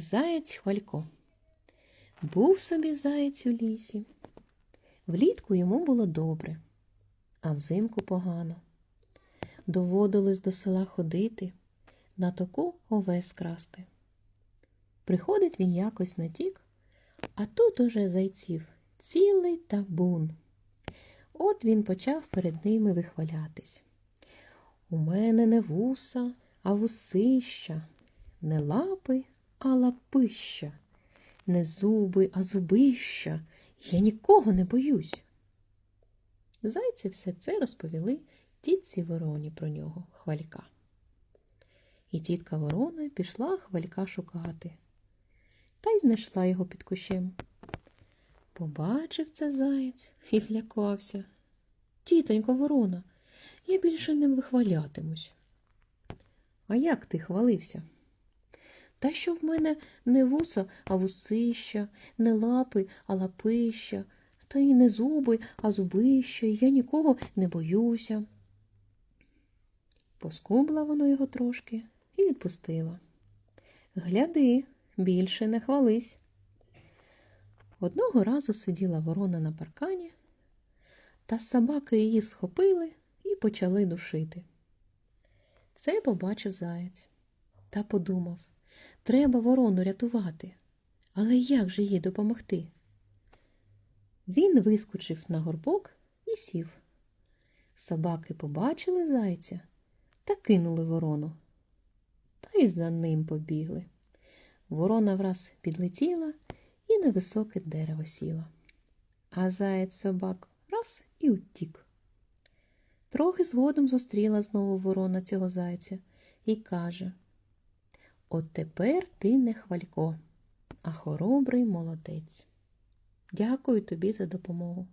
Заєць Хвалько. Був собі заєць у лісі. Влітку йому було добре, а взимку погано. Доводилось до села ходити, на току овес красти. Приходить він якось на тік, а тут уже зайців цілий табун. От він почав перед ними вихвалятись. У мене не вуса, а вусища, не лапи, а лапища, не зуби, а зубища. Я нікого не боюсь. Зайці все це розповіли тітці вороні про нього, хвалька. І тітка ворона пішла хвалька шукати, та й знайшла його під кущем. Побачив це заєць і злякався. Тітонько ворона, я більше не вихвалятимусь. А як ти хвалився? Та що в мене не вуса, а вусища, не лапи, а лапища, та й не зуби, а зубища, і я нікого не боюся. Поскубла воно його трошки і відпустила. Гляди, більше не хвались. Одного разу сиділа ворона на паркані, та собаки її схопили і почали душити. Це побачив заєць та подумав треба ворону рятувати. Але як же їй допомогти? Він вискочив на горбок і сів. Собаки побачили зайця та кинули ворону. Та й за ним побігли. Ворона враз підлетіла і на високе дерево сіла. А заєць собак раз і утік. Трохи згодом зустріла знову ворона цього зайця і каже От тепер ти не хвалько, а хоробрий молодець. Дякую тобі за допомогу.